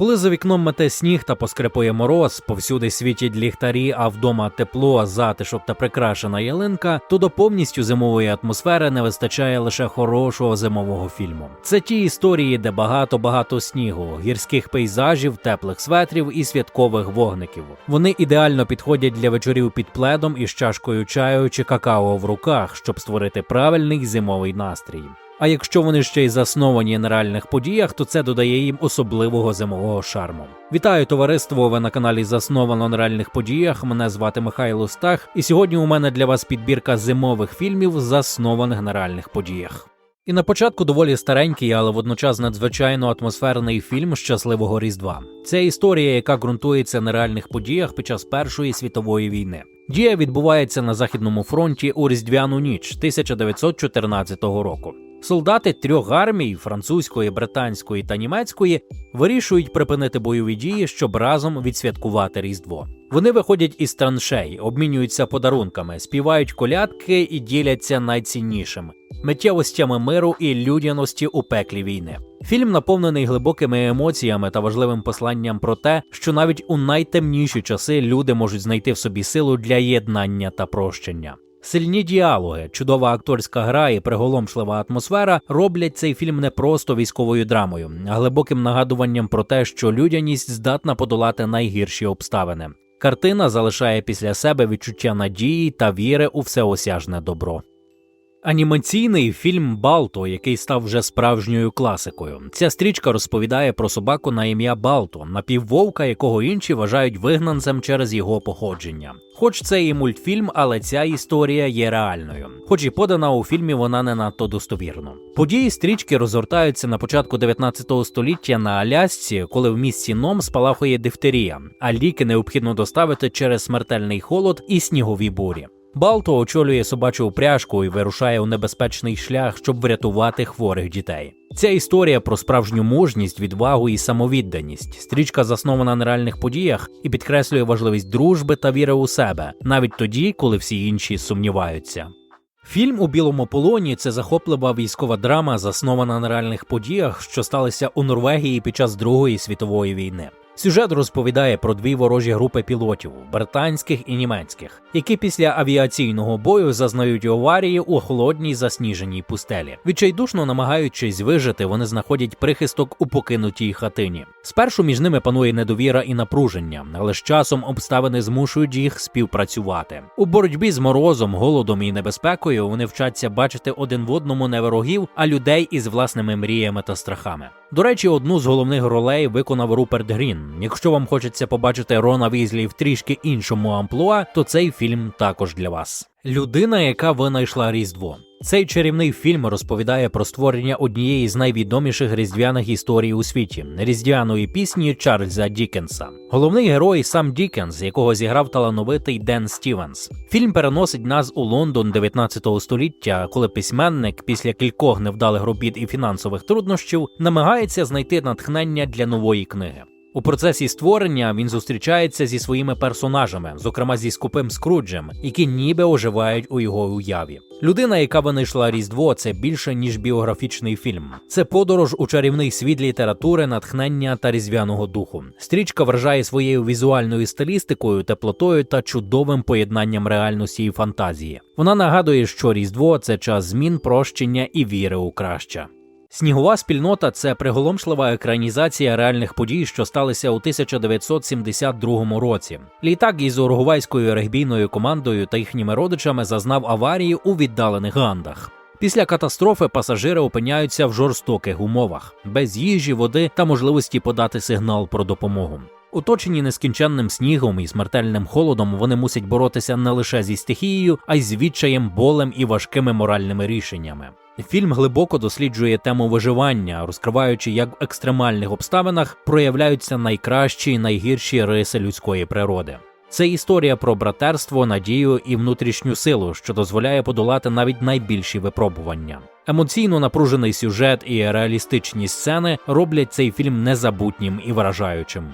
Коли за вікном мете сніг та поскрипує мороз, повсюди світять ліхтарі, а вдома тепло, затишок та прикрашена ялинка, то до повністю зимової атмосфери не вистачає лише хорошого зимового фільму. Це ті історії, де багато-багато снігу, гірських пейзажів, теплих светрів і святкових вогників. Вони ідеально підходять для вечорів під пледом із чашкою чаю чи какао в руках, щоб створити правильний зимовий настрій. А якщо вони ще й засновані на реальних подіях, то це додає їм особливого зимового шарму. Вітаю товариство! Ви на каналі Засновано на реальних подіях. Мене звати Михайло Стах, і сьогодні у мене для вас підбірка зимових фільмів, заснованих на реальних подіях. І на початку доволі старенький, але водночас надзвичайно атмосферний фільм Щасливого Різдва. Це історія, яка ґрунтується на реальних подіях під час Першої світової війни. Дія відбувається на західному фронті у Різдвяну ніч 1914 року. Солдати трьох армій французької, британської та німецької вирішують припинити бойові дії, щоб разом відсвяткувати Різдво. Вони виходять із траншей, обмінюються подарунками, співають колядки і діляться найціннішим миттєвостями миру і людяності у пеклі війни. Фільм наповнений глибокими емоціями та важливим посланням про те, що навіть у найтемніші часи люди можуть знайти в собі силу для єднання та прощення. Сильні діалоги, чудова акторська гра і приголомшлива атмосфера роблять цей фільм не просто військовою драмою, а глибоким нагадуванням про те, що людяність здатна подолати найгірші обставини. Картина залишає після себе відчуття надії та віри у всеосяжне добро. Анімаційний фільм Балто, який став вже справжньою класикою. Ця стрічка розповідає про собаку на ім'я Балто, напіввовка, якого інші вважають вигнанцем через його походження. Хоч це і мультфільм, але ця історія є реальною, хоч і подана у фільмі вона не надто достовірно. Події стрічки розгортаються на початку 19 століття на Алясці, коли в місті Ном спалахує дифтерія, а ліки необхідно доставити через смертельний холод і снігові бурі. Балто очолює собачу упряжку і вирушає у небезпечний шлях, щоб врятувати хворих дітей. Ця історія про справжню мужність, відвагу і самовідданість. Стрічка заснована на реальних подіях і підкреслює важливість дружби та віри у себе, навіть тоді, коли всі інші сумніваються. Фільм у білому полоні це захоплива військова драма, заснована на реальних подіях, що сталися у Норвегії під час Другої світової війни. Сюжет розповідає про дві ворожі групи пілотів британських і німецьких, які після авіаційного бою зазнають аварії у холодній засніженій пустелі. Відчайдушно намагаючись вижити, вони знаходять прихисток у покинутій хатині. Спершу між ними панує недовіра і напруження, але з часом обставини змушують їх співпрацювати. У боротьбі з морозом, голодом і небезпекою вони вчаться бачити один в одному не ворогів, а людей із власними мріями та страхами. До речі, одну з головних ролей виконав Руперт Грін. Якщо вам хочеться побачити Рона Візлі в трішки іншому амплуа, то цей фільм також для вас. Людина, яка винайшла Різдво. Цей чарівний фільм розповідає про створення однієї з найвідоміших різдвяних історій у світі різдвяної пісні Чарльза Дікенса. Головний герой сам Дікенс, якого зіграв талановитий Ден Стівенс. Фільм переносить нас у Лондон 19 століття, коли письменник після кількох невдалих робіт і фінансових труднощів намагається знайти натхнення для нової книги. У процесі створення він зустрічається зі своїми персонажами, зокрема зі скупим Скруджем, які ніби оживають у його уяві. Людина, яка винайшла Різдво, це більше ніж біографічний фільм. Це подорож у чарівний світ літератури, натхнення та різдвяного духу. Стрічка вражає своєю візуальною стилістикою, теплотою та чудовим поєднанням реальності і фантазії. Вона нагадує, що Різдво це час змін, прощення і віри у краще. Снігова спільнота це приголомшлива екранізація реальних подій, що сталися у 1972 році. Літак із уругвайською регбійною командою та їхніми родичами зазнав аварії у віддалених гандах. Після катастрофи пасажири опиняються в жорстоких умовах, без їжі, води та можливості подати сигнал про допомогу. Оточені нескінченним снігом і смертельним холодом, вони мусять боротися не лише зі стихією, а й з відчаєм, болем і важкими моральними рішеннями. Фільм глибоко досліджує тему виживання, розкриваючи, як в екстремальних обставинах проявляються найкращі і найгірші риси людської природи. Це історія про братерство, надію і внутрішню силу, що дозволяє подолати навіть найбільші випробування. Емоційно напружений сюжет і реалістичні сцени роблять цей фільм незабутнім і вражаючим.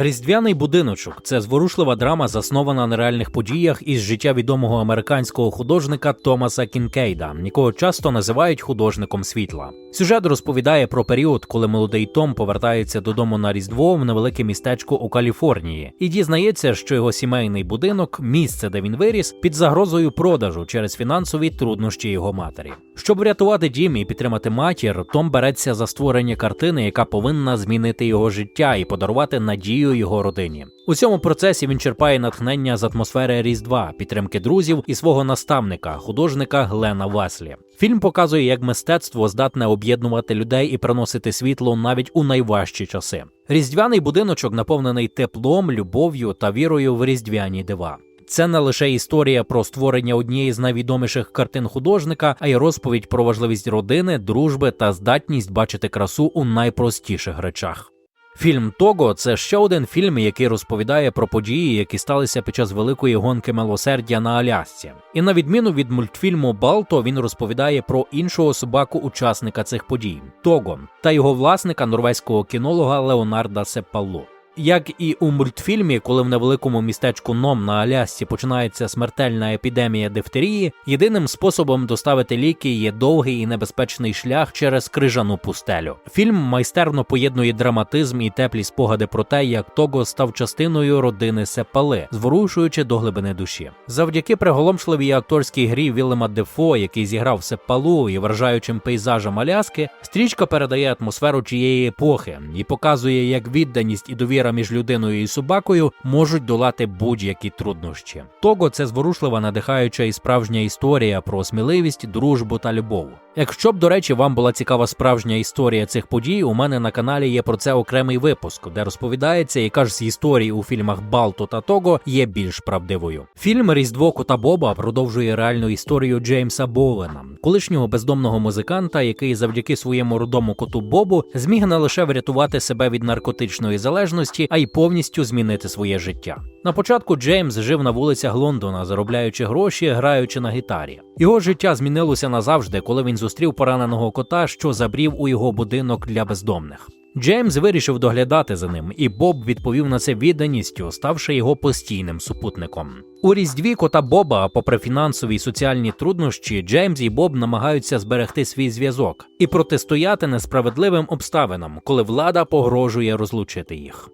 Різдвяний будиночок це зворушлива драма, заснована на реальних подіях із життя відомого американського художника Томаса Кінкейда, якого часто називають художником світла. Сюжет розповідає про період, коли молодий Том повертається додому на Різдво в невелике містечко у Каліфорнії і дізнається, що його сімейний будинок, місце, де він виріс, під загрозою продажу через фінансові труднощі його матері. Щоб врятувати дім і підтримати матір, Том береться за створення картини, яка повинна змінити його життя і подарувати надію його родині. У цьому процесі він черпає натхнення з атмосфери Різдва, підтримки друзів і свого наставника, художника Глена Веслі. Фільм показує, як мистецтво здатне об'єднувати людей і приносити світло навіть у найважчі часи. Різдвяний будиночок наповнений теплом, любов'ю та вірою в різдвяні дива. Це не лише історія про створення однієї з найвідоміших картин художника, а й розповідь про важливість родини, дружби та здатність бачити красу у найпростіших речах. Фільм Того це ще один фільм, який розповідає про події, які сталися під час великої гонки милосердя на Алясці. І на відміну від мультфільму Балто, він розповідає про іншого собаку-учасника цих подій Того та його власника норвезького кінолога Леонарда Сеппалу. Як і у мультфільмі, коли в невеликому містечку Ном на Алясці починається смертельна епідемія дифтерії, єдиним способом доставити ліки є довгий і небезпечний шлях через крижану пустелю. Фільм майстерно поєднує драматизм і теплі спогади про те, як Того став частиною родини Сепали, зворушуючи до глибини душі. Завдяки приголомшливій акторській грі Вілема Дефо, який зіграв Сепалу і вражаючим пейзажам Аляски, стрічка передає атмосферу чиєї епохи і показує, як відданість і довіра між людиною і собакою можуть долати будь-які труднощі. Того це зворушлива, надихаюча і справжня історія про сміливість, дружбу та любов. Якщо б, до речі, вам була цікава справжня історія цих подій, у мене на каналі є про це окремий випуск, де розповідається, яка ж з історій у фільмах Балто та Того є більш правдивою. Фільм Різдво Кота Боба продовжує реальну історію Джеймса Боуена, колишнього бездомного музиканта, який завдяки своєму рудому коту Бобу зміг не лише врятувати себе від наркотичної залежності, а й повністю змінити своє життя. На початку Джеймс жив на вулицях Лондона, заробляючи гроші, граючи на гітарі. Його життя змінилося назавжди, коли він зустрів пораненого кота, що забрів у його будинок для бездомних. Джеймс вирішив доглядати за ним, і Боб відповів на це відданістю, ставши його постійним супутником. У різдві кота Боба, попри фінансові і соціальні труднощі, Джеймс і Боб намагаються зберегти свій зв'язок і протистояти несправедливим обставинам, коли влада погрожує розлучити їх.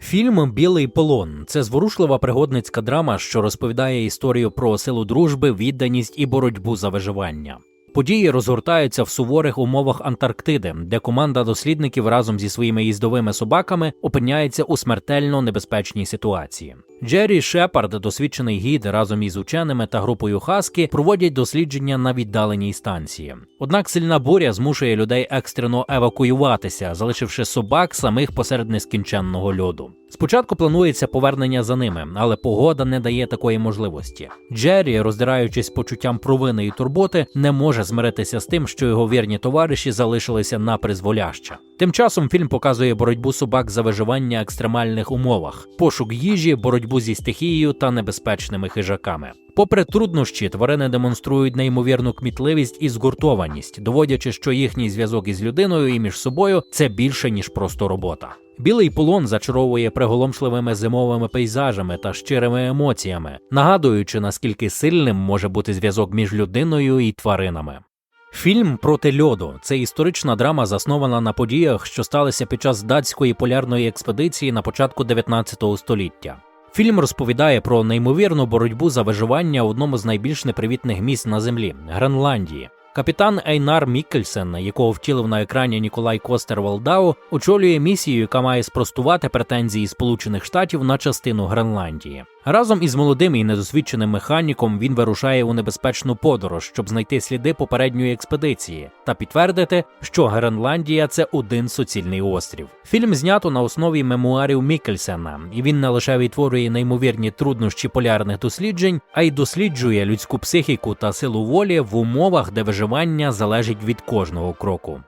Фільм Білий полон це зворушлива пригодницька драма, що розповідає історію про силу дружби, відданість і боротьбу за виживання. Події розгортаються в суворих умовах Антарктиди, де команда дослідників разом зі своїми їздовими собаками опиняється у смертельно небезпечній ситуації. Джеррі Шепард, досвідчений гід, разом із ученими та групою Хаскі проводять дослідження на віддаленій станції. Однак сильна буря змушує людей екстрено евакуюватися, залишивши собак самих посеред нескінченного льоду. Спочатку планується повернення за ними, але погода не дає такої можливості. Джеррі, роздираючись почуттям провини і турботи, не може змиритися з тим, що його вірні товариші залишилися на призволяща. Тим часом фільм показує боротьбу собак за виживання в екстремальних умовах, пошук їжі, боротьбу зі стихією та небезпечними хижаками. Попри труднощі, тварини демонструють неймовірну кмітливість і згуртованість, доводячи, що їхній зв'язок із людиною і між собою це більше ніж просто робота. Білий полон зачаровує приголомшливими зимовими пейзажами та щирими емоціями, нагадуючи, наскільки сильним може бути зв'язок між людиною і тваринами. Фільм проти льоду це історична драма, заснована на подіях, що сталися під час датської полярної експедиції на початку 19 століття. Фільм розповідає про неймовірну боротьбу за виживання в одному з найбільш непривітних місць на землі Гренландії. Капітан Ейнар Міккельсен, якого втілив на екрані Ніколай Костер Валдау, очолює місію, яка має спростувати претензії Сполучених Штатів на частину Гренландії. Разом із молодим і недосвідченим механіком він вирушає у небезпечну подорож, щоб знайти сліди попередньої експедиції та підтвердити, що Гренландія це один суцільний острів. Фільм знято на основі мемуарів Мікельсена, і він не лише відтворює неймовірні труднощі полярних досліджень, а й досліджує людську психіку та силу волі в умовах, де виживання залежить від кожного кроку.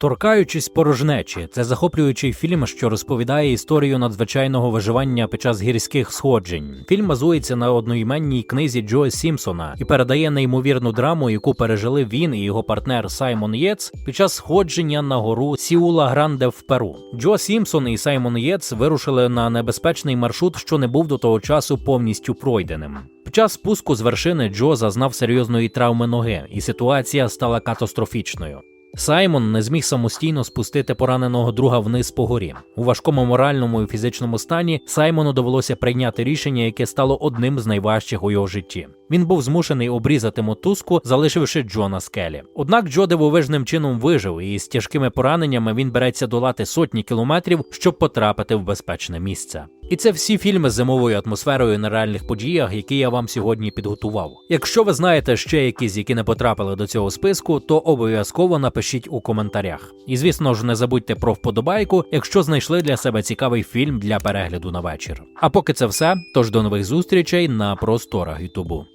Торкаючись порожнечі, це захоплюючий фільм, що розповідає історію надзвичайного виживання під час гірських сходжень. Фільм базується на одноіменній книзі Джо Сімпсона і передає неймовірну драму, яку пережили він і його партнер Саймон Єц під час сходження на гору Сіула Гранде в Перу. Джо Сімпсон і Саймон Єц вирушили на небезпечний маршрут, що не був до того часу повністю пройденим. Під час спуску з вершини Джо зазнав серйозної травми ноги, і ситуація стала катастрофічною. Саймон не зміг самостійно спустити пораненого друга вниз по горі. У важкому моральному і фізичному стані Саймону довелося прийняти рішення, яке стало одним з найважчих у його житті. Він був змушений обрізати мотузку, залишивши Джо на скелі. Однак Джо дивовижним чином вижив, і з тяжкими пораненнями він береться долати сотні кілометрів, щоб потрапити в безпечне місце. І це всі фільми з зимовою атмосферою на реальних подіях, які я вам сьогодні підготував. Якщо ви знаєте ще якісь, які не потрапили до цього списку, то обов'язково напишіть у коментарях. І звісно ж, не забудьте про вподобайку, якщо знайшли для себе цікавий фільм для перегляду на вечір. А поки це все, тож до нових зустрічей на просторах Ютубу.